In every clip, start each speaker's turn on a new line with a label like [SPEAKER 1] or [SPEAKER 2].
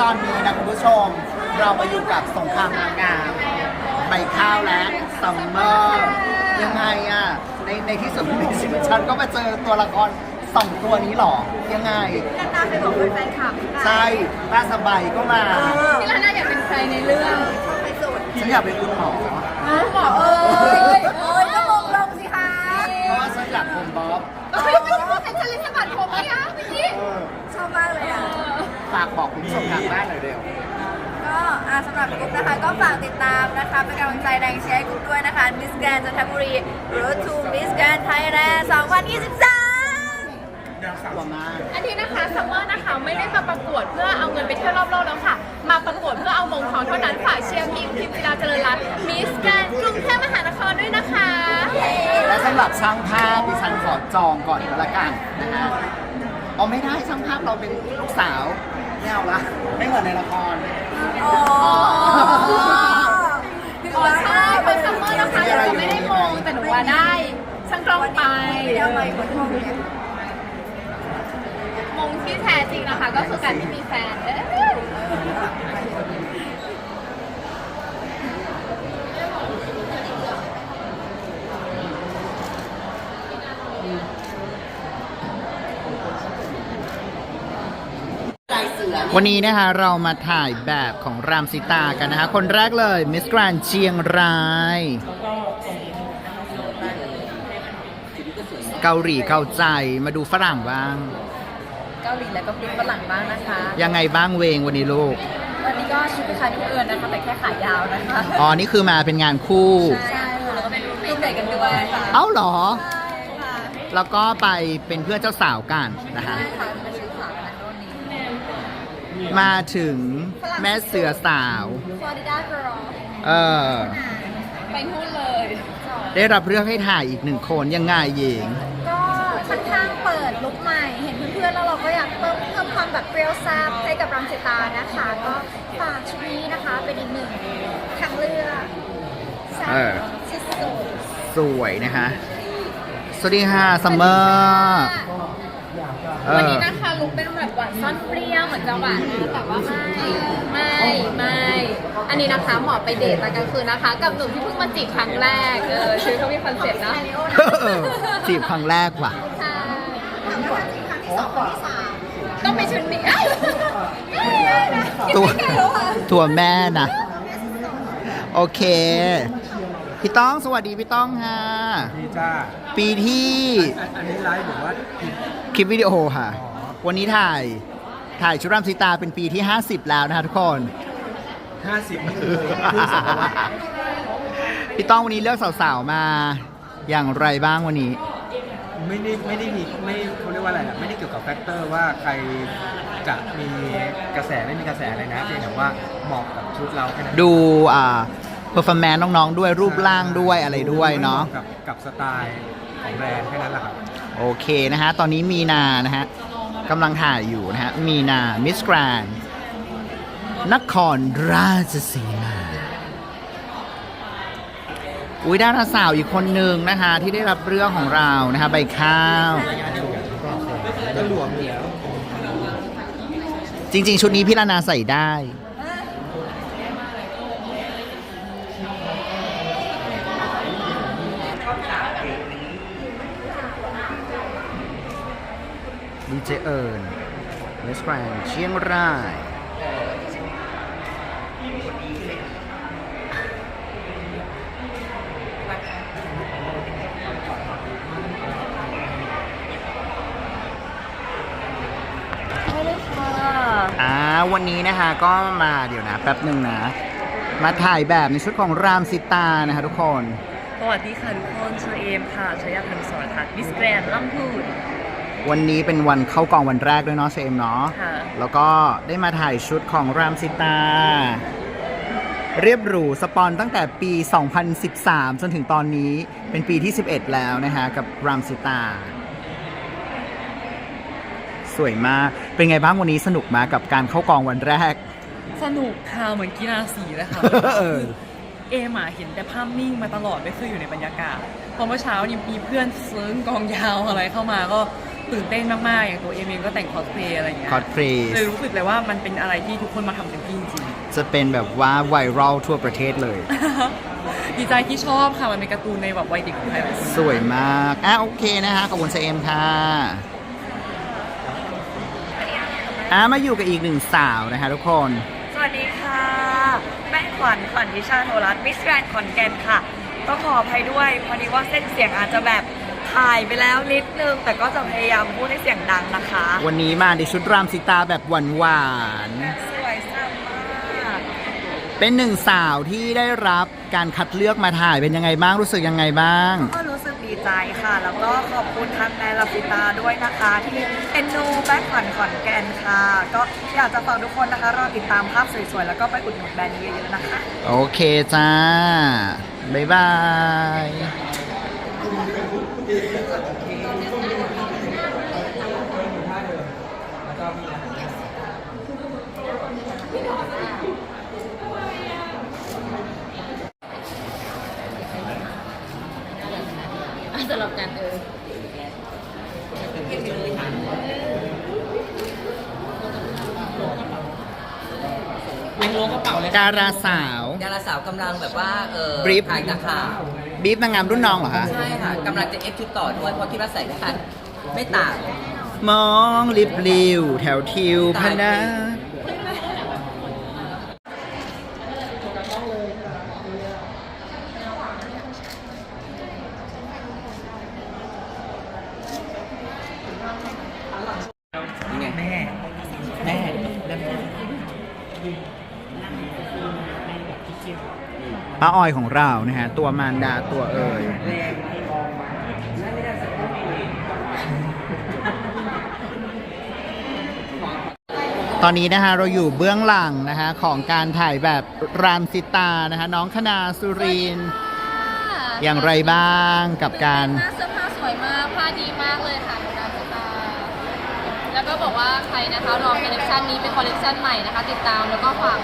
[SPEAKER 1] ตอนนี้นะคุณผู้ชม เรามาอยู่กับสงครามนางงามใบข้าวและซัมเมอร์ยังไงอะในในที่สุดในชีวิตฉันก็มาเจอตัวละครสองตัวนี้หรอ ยังไง
[SPEAKER 2] กันตาไปบอกเป็นแฟนคลับ
[SPEAKER 1] ใช่ป้าสบายก็มา
[SPEAKER 2] พี่ลาน่าอยากเป็นใครในเรื่องชอบไปสุด
[SPEAKER 1] ฉันอยากเป็นคุณหมอ
[SPEAKER 2] บอกเอ้ยเอ้ยก็มองลงสิคะ
[SPEAKER 1] เพราะว่าฉันอยากผมบ๊อบ
[SPEAKER 2] เฮ้ยไม่ใช่ว่าเป็นจริตสบัดผมไหมคะเมื่อกี้ชอบมากเลยอะ
[SPEAKER 1] ฝากบอกคุณผู้ชมทางบ้านหน่อยเร็ว
[SPEAKER 2] ก็อ่าสำหรับกลุ่มนะคะก็ฝากติดตามนะคะเป็นกำลังใจแรงเชียร์ให้กลุ่มด้วยนะคะมิสแกรนจันทบุรี Road to Miss Grand Thailand 2023
[SPEAKER 1] กลัวมาก
[SPEAKER 3] อันนี้นะคะซัมเมอร์นะคะไม่ได้มาประกวดเพื่อเอาเงินไปเที่ยวรอบโลกแล้วค่ะ มาประกวดเพื่อเอามงทองเท่านั้นฝากเชียร์ทีมทีมกีฬาเจริญรัตน์มิสแกรนด์กรุงเทพมหานครด้วยนะคะ
[SPEAKER 1] และสำหรับช่างภาพดิฉันขอจองก่อนก็แล้วกันนะฮะ เอาไม่ได้ช่างภาพเราเป็นลูกสาวไม่เอาละไม่เหมือนในละคร
[SPEAKER 2] อ๋อ
[SPEAKER 3] อ๋อใช่เป็นซัมเมอร์นะคะเราจะไม่ได้มงแต่หนูว่าได้ ช่างกล้องไป
[SPEAKER 2] เดี๋ยวไปคนมองเนี่ย
[SPEAKER 3] มงที่แท้จริงนะคะ ก็คือการที่มีแฟนเอ้ย
[SPEAKER 1] วันนี้นะคะเรามาถ่ายแบบของรามสิตากันนะคะ คนแรกเลยมิสแกรนเชียงราย เกาหลีเกาใจมาดูฝรั่งบ้าง
[SPEAKER 2] เกาหลีแล้วก็พริกฝรั่งบ้างนะคะ
[SPEAKER 1] ยังไงบ้างเวงวันนี้ลูก
[SPEAKER 2] วันนี้ก็ชุดคล้ายๆทุกเอิญนะคะแต่แค่ขายาวนะคะ
[SPEAKER 1] อ๋อ นี่คือมาเป็นงานคู่
[SPEAKER 2] ใช่ค่ะแล้วก็เป็นรูปเด็กกันด้วยค่ะ
[SPEAKER 1] เอ้าเหรอ
[SPEAKER 2] ใช่ค่ะ
[SPEAKER 1] แล้วก็ไปเป็นเพื่อนเจ้าสาวกันนะคะ
[SPEAKER 2] ใช่ค่ะเป็นชุดขาวกันรุ่นนี้
[SPEAKER 1] มาถึงแม่เสือสาว
[SPEAKER 2] ฟลอริดาเกิร์ล
[SPEAKER 1] เออ
[SPEAKER 3] ไปนู่นเลย
[SPEAKER 1] ได้รับเลือกให้ถ่ายอีกหนึ่งคนยังไงหญิง
[SPEAKER 2] ก็ค่อนข้างเปิดลุคใหม่ เห็นเพื่อนๆแล้วเราก็อยากเพิ่มเพิ่มความแบบเปรี้ยวซ่าให้กับรังสิตานะคะ ก็ฝากชุดนี้นะคะเป็นอีกหนึ่งทางเลือกแซ่
[SPEAKER 1] เออ
[SPEAKER 2] บที่สุด
[SPEAKER 1] สวยนะคะ สวัสดีค่ะซัมเมอร์
[SPEAKER 3] วันนี้นะคะลุกเป็นแบบหวานซ่อนเปรี้ยวเหมือนจะหวานนะแต่ว่าไม่ไม่ไม่อันนี้นะคะเหมาะไปเดทตอนกลางคืนนะคะ กับหนุ่มที่เพิ่งมาจีบครั้งแรกเออชื่อเขามีคอนเซ็ปต์นะ
[SPEAKER 1] เออจีบครั้งแรกว่ะ
[SPEAKER 3] ใช่
[SPEAKER 2] ครั้งที่สองครั้งที่สาม
[SPEAKER 3] ต้องไปชุดนี้เอ้ย
[SPEAKER 1] ตัวตัวแม่นะ โอเค พี่ต้องสวัสดีพี่ต้องค่ะ
[SPEAKER 4] ดีจ้า
[SPEAKER 1] ปีที่
[SPEAKER 4] อันอันนี้ไลฟ์หรือว่า
[SPEAKER 1] คลิปวิดีโอค่ะ วันนี้ถ่ายถ่ายชุดรามสีตาเป็นปีที่ 50 แล้วนะคะทุกคน
[SPEAKER 4] ห้าสิบนี่คือครึ่งศตวรรษ
[SPEAKER 1] พี่ต้องวันนี้เลือกสาวๆมา อย่างไรบ้างวันนี้
[SPEAKER 4] ไม่ได้ไม่ได้มีไม่เขาเรียกว่าอะไรอะไม่ได้เกี่ยวกับแฟกเตอร์ว่าใครจะมีกระแสไม่มีกระแสอะไรนะเพียงแต่ว่าเหมาะกับชุดเราแค่นั้น
[SPEAKER 1] ดูอ่า เพอร์ฟอร์แมนซ์น้องๆด้วยรูปร่างด้วยอะไรด้วยเนาะ
[SPEAKER 4] กับกับสไตล์ของแบรนด์แค่นั้นแหละครับ
[SPEAKER 1] โอเคนะฮะ ตอนนี้มีนานะฮะกำลังถ่ายอยู่นะฮะ มีนามิสแกรนนครราชสีมา อุ้ยดาราสาวอีกคนหนึ่งนะคะ ที่ได้รับเรื่องของเรานะคะใบข้าว
[SPEAKER 4] ก็หลวมอยู่แล้ว
[SPEAKER 1] จริง ๆ ชุดนี้พี่ลานาใส่ได้ ดีเจเอิญเวสแกรนเชียงรายอ่าวันนี้นะคะก็มาเดี๋ยวนะแป๊บหนึ่งนะ มาถ่ายแบบในชุดของรามสิตานะคะทุกคน
[SPEAKER 5] สวัสดีค่ะทุกคนชื่อเอมค่ะชยพันธ์สรทัศน์มิสแกรนด์ลำพูน
[SPEAKER 1] วันนี้เป็นวันเข้ากองวันแรกด้วยเนาะเชมเนาะ
[SPEAKER 5] ค่ะ
[SPEAKER 1] แล้วก็ได้มาถ่ายชุดของรามสิตา เรียบหรูสปอนตั้งแต่ปี 2013 จนถึงตอนนี้เป็นปีที่ 11 แล้วนะคะกับรามสิตา สวยมาก เป็นไงบ้างวันนี้สนุกมากกับการเข้ากองวันแรก
[SPEAKER 5] สนุกค่ะเหมือนกีฬาสีเลยค่ะ
[SPEAKER 1] เออ
[SPEAKER 5] เอมอะเห็นแต่ภาพนิ่งมาตลอดไม่เคยอยู่ในบรรยากาศ พอเมื่อเช้านี่มีเพื่อนซึ้งกองยาวอะไรเข้ามาก็ ตื่นเต้นมากๆ อย่างตัวเอมเองก็แต่งคอสเพลย์อะไรอย่างเงี้ย
[SPEAKER 1] คอสเพลย์
[SPEAKER 5] เลยรู้สึกเลยว่ามันเป็นอะไรที่ทุกคนมาทำเต็มที่จริง
[SPEAKER 1] จะเป็นแบบว่าไวรัลทั่วประเทศเลย
[SPEAKER 5] ๆดีใจที่ชอบค่ะ มันเป็นการ์ตูนในแบบวัยเด็กของไทยหลายคน
[SPEAKER 1] สวยมากอะโอเคนะฮะขอบคุณเซเอ็มค่ะอะมาอยู่กับอีกหนึ่งสาวนะคะทุกคน
[SPEAKER 6] สวัสดีค่ะแม่ขวัญขวัญทิชาโทรัตมิสแกรนขอนแก่นค่ะต้องขออภัยด้วยพอดีว่าเส้นเสียงอาจจะแบบ ถ่ายไปแล้วนิดนึง แต่ก็จะพยายามพูดให้เสียงดังนะคะ
[SPEAKER 1] วันนี้มาในชุดรามสิตาแบบหวานหวาน
[SPEAKER 6] สวยซ้ำมาก
[SPEAKER 1] ๆเป็นหนึ่งสาวที่ได้รับการคัดเลือกมาถ่ายเป็นยังไงบ้างรู้สึกยังไงบ้าง
[SPEAKER 6] ก็รู้สึกดีใจค่ะ แล้วก็ขอบคุณทางแนลาฟิตาด้วยนะคะ ที่เอ็นดูแม่ขวัญขอนแก่นค่ะ ก็อยากจะฝากทุกคนนะคะรอติดตามภาพสวยๆ แล้วก็ไปอุดหนุนแบรนด์นี้เยอะๆนะคะ
[SPEAKER 1] โอเคจ้า บ๊ายบาย
[SPEAKER 3] สำหรับการเออ
[SPEAKER 1] ดาราสาว
[SPEAKER 7] ดาราสาวกำลังแบบว่าเออบ
[SPEAKER 1] รีฟ
[SPEAKER 7] ถ่ายจากข่าว
[SPEAKER 1] บีฟนางงามรุ่นน้องเหรอคะ
[SPEAKER 7] ใช่ค่ะกำลังจะเอฟชุดต่อด้วยเพราะคิดว่าใส่ได้ไม่ต่าง
[SPEAKER 1] มองลิบลิวแถวทิวพนะ
[SPEAKER 7] นี่ไง
[SPEAKER 4] แม่
[SPEAKER 7] แม่
[SPEAKER 1] ป้าออยของเรานะฮะ ตัวมารดาตัวเอ่ยตอนนี้นะฮะเราอยู่เบื้องหลังนะฮะของการถ่ายแบบรามสิตานะฮะน้องคณาสุริน อย่างไรบ้างกับการ
[SPEAKER 3] หน้าเสื้อผ้าสวยมากผ้าดีมากเลยค่ะของการสตาร์แล้ วก็บอกว่าใครนะคะรอคอลเลคชันนี้เป็นคอลเลคชันใหม่นะคะ ติดตามแล้วก็ฝาก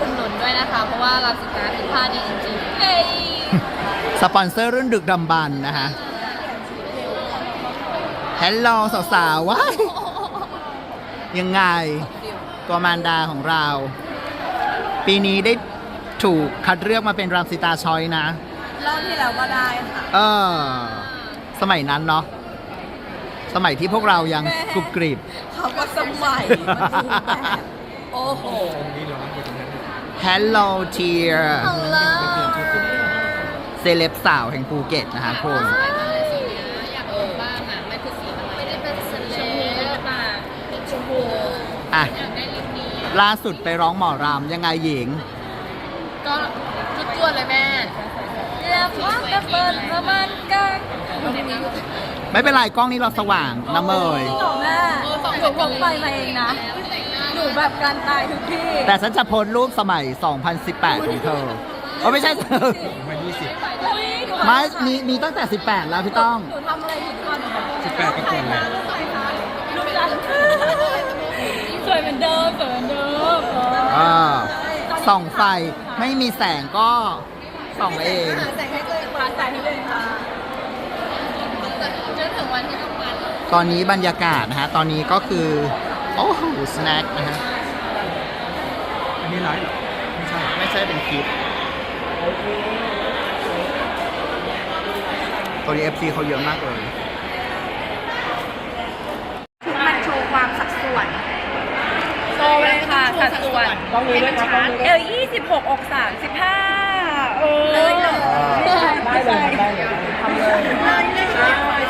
[SPEAKER 3] อุดหนุนด้วยนะคะ เพราะว่าลาสิกาคือผ้าดีจริงๆเฮ้ย
[SPEAKER 1] สปอนเซอร์รุ่นดึกดำบรรพ์นะคะฮัลโหลสาวๆว้ายยังไง ตัวมารดาของเรา ปีนี้ได้ถูกคัดเลือกมาเป็นรามสิตาชอยนะ
[SPEAKER 6] รอบที่แล้วก็ได้ค่ะ
[SPEAKER 1] เออ สมัยนั้นเนาะ สมัยที่พวกเรายังกรุบกริบ
[SPEAKER 6] เขาก็สมัยมันดูแบบโอ้โห
[SPEAKER 1] Hello Cheer
[SPEAKER 3] ฮัลโหล
[SPEAKER 1] เซเลบสาวแห่งภูเก็ตนะคะคุณ
[SPEAKER 3] สวยมากเลยสีเนี้ยอยากรู้บ้างอะมันคือสีอะไรไม่ได้เป็นเซเลบหรือเปล่าเป็นชมพู
[SPEAKER 1] อะ
[SPEAKER 3] อยากได้ลิปนี้
[SPEAKER 1] ล่าสุดไปร้องหมอรามยังไงหญิง
[SPEAKER 3] ก็จุดจวนเลยแม่เรียกว่าจะเปิดประมาณกัน
[SPEAKER 1] ไม่เป็นไรกล้องนี้เราสว่างน้ำเมย
[SPEAKER 6] หนูแม่หนูพกไปมาเองนะ หนูแบบการตายทุกที่
[SPEAKER 1] แต่ฉันจะโพสต์รูปสมัย 2018 ของเธอโอ้ไม่ใช่เธอ
[SPEAKER 4] มา20
[SPEAKER 1] ไม่มีมีตั้งแต่ 18 แล้วพี่ต้อง
[SPEAKER 6] หนูทำอะไรผิดก่อนหนูขอโทษ
[SPEAKER 4] 18ก็เกินเลย
[SPEAKER 6] ลูกจันสวยเหมือนเดิมสวยเหมือนเดิม
[SPEAKER 1] อ่าส่องไฟไม่มีแสงก็ส่องเอง
[SPEAKER 6] แต่ให้เลยค่ะแต่ให้เลยค่ะ
[SPEAKER 3] จนถึงวันที่ต้องวัน
[SPEAKER 1] ตอนนี้บรรยากาศนะฮะ ตอนนี้ก็คือ โอ้โหสแน็คนะฮะ
[SPEAKER 4] อันนี้ไลฟ์เหรอไม่ใช่
[SPEAKER 1] ไม่ใช่เป็นคลิปตอนนี้ FC เขาเยอะมากเลย
[SPEAKER 6] มันโชว์ความสัดส่วน
[SPEAKER 5] โชว์เลยค่ะสัดส่วนเอล26อก35เออ
[SPEAKER 6] เลยเลย
[SPEAKER 4] ได้เลยได้เลยทำเลยใช่